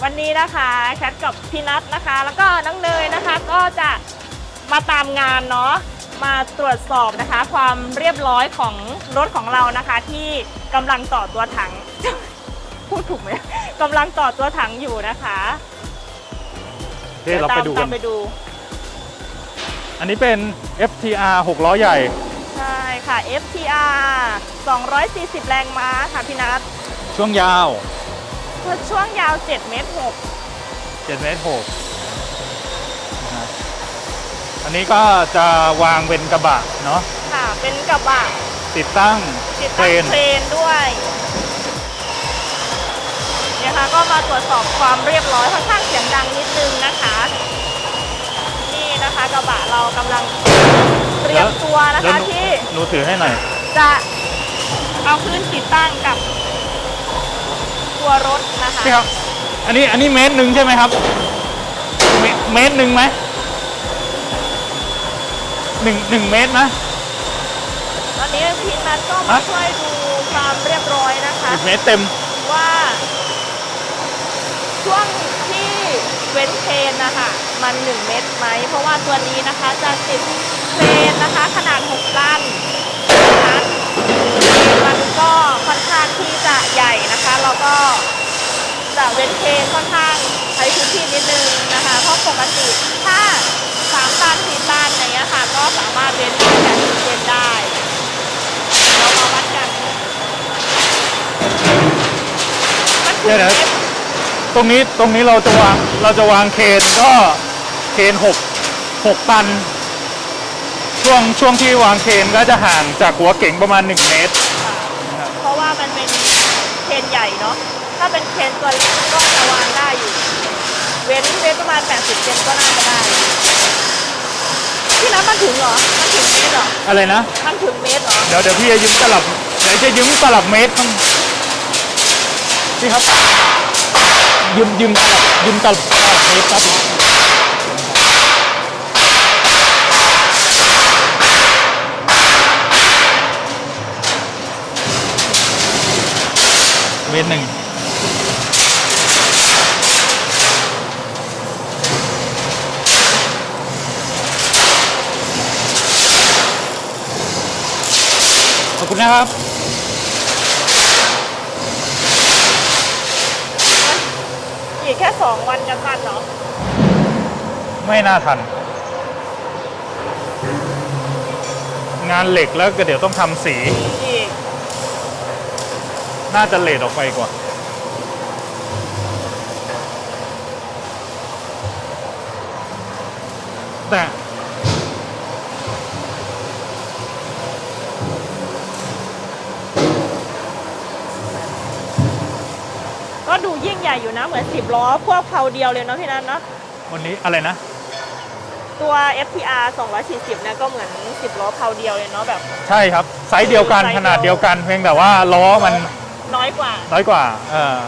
ค่ะวันนี้นะคะแคทกับพี่นัทนะคะ แล้วก็น้องเนยนะคะ ก็จะมาตามงานเนาะมาตรวจสอบนะคะ ความเรียบร้อยของรถของเรานะคะ ที่กำลังต่อตัวถัง พูดถูกไหมกำลังต่อตัวถังอยู่นะคะเดี๋ยวเราไปดูตกัมนไปดู อันนี้เป็น FTR 6ล้อใหญ่ ใช่ค่ะ FTR 240 แรงม้าค่ะพี่นัทช่วงยาว ช่วงยาว7เมตร7เมตร6นะฮะอันนี้ก็จะวางเป็นกระบะเนาะ6ค่ะเป็นกระบะ ติดตั้งติดเครตั้งนเครนด้วยเนี่ยค่ะก็มาตรวจสอบความเรียบร้อยค่อนข้างเสียงดังนิดนึงนะคะ นี่นะคะกระบะเรากำลังเตรียมตัวนะเดี๋ยคะหที่หนูถือให้หน่อยจะเอาขึ้นติดตั้งกับ ตัวรถนะคะพี่ครับ อันนี้อันนี้เมตรหนึ่งใช่ไหมครับ เมเมตรหนึ่งไหมหนึ่งหนึ่งเมตรนะ ตอนนี้พี่นัทก็มาฮะ ช่วยดูความเรียบร้อยนะคะสิบเมตรเต็ม ว่า ช่วงที่เว้นเทรนนะคะมัน 1 เมตรไหม เพราะว่าตัวนี้นะคะจะติดเทรนนะคะ ขนาด6ลันนะคะมัน ก็ค่อนข้างที่จะใหญ่นะคะแล้วก็จะเว้นเทรนค่อนข้างใช้พื้นที่นิดนึงนะคะเพราะปกติถ้า3ตัน4ตันอย่างเงี้ยค่ะก็สามารถเว้นแค่เทรนได้เรามาวัดกันมันถึงเดี๋ยวนะเมตรตรงนี้ตรงนี้เราจะวางเราจะวางเคนก็เคนหกหกตัน ช่วงช่วงที่วางเคนก็จะห่างจากหัวเก๋งประมาณ 1 เมตร ค่ะเพราะ ว่ามันเป็นเคนใหญ่เนาะ ถ้าเป็นเคนตัวเล็กก็จะวางได้อยู่ เว้นเว้นประมาณ 80เซนก็น่าจะได้ที่นั้นมันถึงเหรอ มันถึงเมตรเหรอ อะไรนะ มันถึงเมตรเหรอ เดี๋ยวเดี๋ยวพี่จะยืมตลับเดี๋ยวจะยืมตลับเมตรข้างพี่ครับ ยืมยืมตลับยืมตลับตลับเมตรครับเมตรหนึ่งขอบ คุณนะครับ อีกแค่สองวันจะทันเนาะไม่น่าทัน งานเหล็กแล้วก็เดี๋ยวต้องทำสี อีก น่าจะเลทออกไปกว่า แต่ ญ่อยู่นะเหมือนสิบล้อ พวกเพาเดียวเลยเนาะพี่นัทเนาะวันนี้อะไรนะ ตัว FTR 240เนี่ยก็เหมือน 10 ล้อเพาเดียวเลยเนาะแบบ ใช่ครับ ไซส์เดียวกันไซส์เดียว ขนาดเดียวกัน เพียงแต่ว่าล้อมันน้อยกว่า น้อยกว่าเออ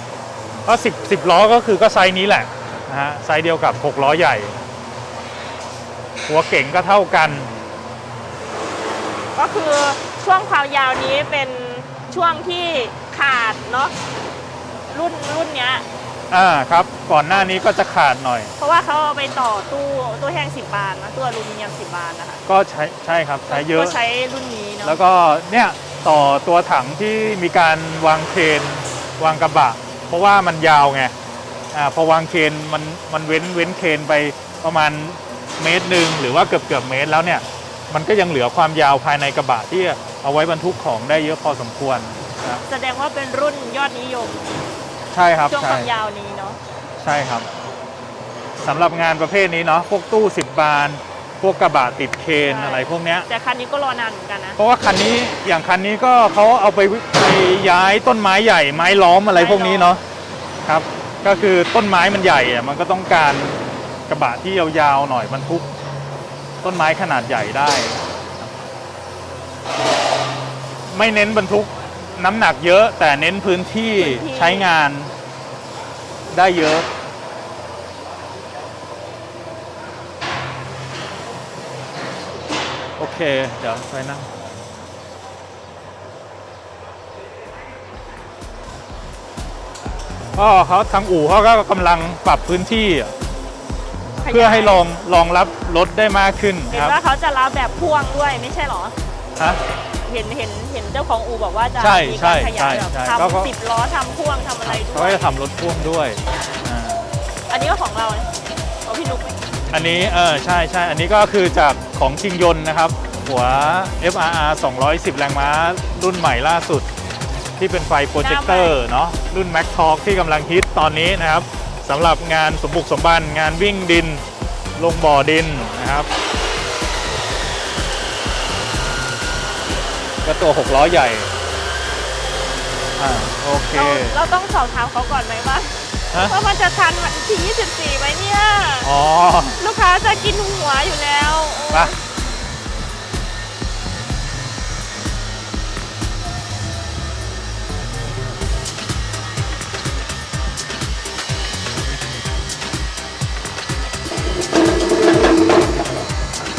ก็สิบสิบล้อก็คือก็ไซส์นี้แหละนะฮะไซส์เดียวกับหกล้อใหญ่ หัวเก่งก็เท่ากัน ก็คือช่วงความยาวนี้เป็นช่วงที่ขาดเนาะรุ่นรุ่นเนี้ย อ่าครับ ก่อนหน้านี้ก็จะขาดหน่อย เพราะว่าเขาเอาไปต่อตู้ตู้แห้ง10บาทนะตู้อลูมิเนียม10บาทนะคะก็ใช้ใช่ครับใช้เยอะ ก็ใช้รุ่นนี้เนาะแล้วก็เนี่ยต่อตัวถังที่มีการวางเคนวางกระบะ เพราะว่ามันยาวไงอ่าพอวางเคนมันมันเว้นเว้นเคนไปประมาณเมตรหนึ่งหรือว่าเกือบเกือบเมตรแล้วเนี่ย มันก็ยังเหลือความยาวภายในกระบะที่เอาไว้บรรทุกของได้เยอะพอสมควรนะแสดงว่าเป็นรุ่นยอดนิยม ใช่ครับช่วงคใช่วามยาวนี้เนาะใช่ครับสำหรับงานประเภทนี้เนาะพวกตู้ 10 บาน พวกกระบะติดเคนอะไรพวกเนี้ย แต่คันนี้ก็รอนานเหมือนกันนะเพราะว่าคันนี้อย่างคันนี้ก็เขาเอาไปไปย้ายต้นไม้ใหญ่ไม้ล้อมอะไรพวกนี้เนาะครับ ก็คือต้นไม้มันใหญ่อะมันก็ต้องการกระบะที่ยาวๆหน่อยบรรทุกต้นไม้ขนาดใหญ่ได้ ไม่เน้นบรรทุก น้ำหนักเยอะแต่เน้นพื้นที่พื้นที่ ใช้งานได้เยอะ โอเค เดี๋ยวไปนั่งก็เขาทางอู่เขาก็กำลังปรับพื้นที่อะขยายเพื่อให้รองรองรับรถได้มากขึ้นเห็นครับว่าเขาจะรับแบบพ่วงด้วยไม่ใช่เหรอ ฮะ เห็นเห็นเห็นเจ้าของอู่บอกว่าจะใช่มีใช่การขยายแบบใช่ใช่ก็ก็ ทำสิบล้อทำพ่วงทำอะไรด้เขาวยก็จะทำรถพ่วงด้วยอ่าอันนี้ก็ของเราเนี่ยของพี่นุ๊กไหมอันนี้เออใช่ใช่อันนี้ก็คือจากของคิงยนต์นะครับ หัว FRR 210 แรงม้า รุ่นใหม่ล่าสุด ที่เป็นไฟโปรเจคเตอร์เนาะรุ่น Mac Talk ที่กำลังฮิตตอนนี้นะครับสำหรับงานสมบุกสมบัน งานวิ่งดิน ลงบ่อดินนะครับ ก็ตัว6ล้อใหญ่ อ่าโอเค เราเราต้องสอบถามเขาก่อนไหมว่าฮะ ว่ามันจะทันวันที่ 24ไหมเนี่ย อ๋อ ลูกค้าจะกินหัวอยู่แล้วไป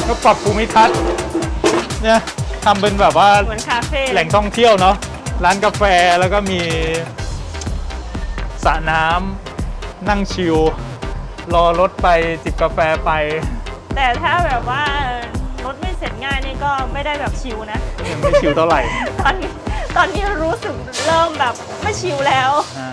ก็ปรับภูมิทัศน์เนี่ย ทำเป็นแบบว่าเหมือนคาเฟ่แหล่งท่องเที่ยวเนาะร้านกาแฟแล้วก็มีสระน้ำนั่งชิลรอรถไปจิบกาแฟไป แต่ถ้าแบบว่าเออรถไม่เสร็จง่ายนี่ก็ไม่ได้แบบชิลนะยังไม่ชิลเท่าไหร่ ตอนนี้ตอนนี้รู้สึกเริ่มแบบไม่ชิลแล้ว อ่า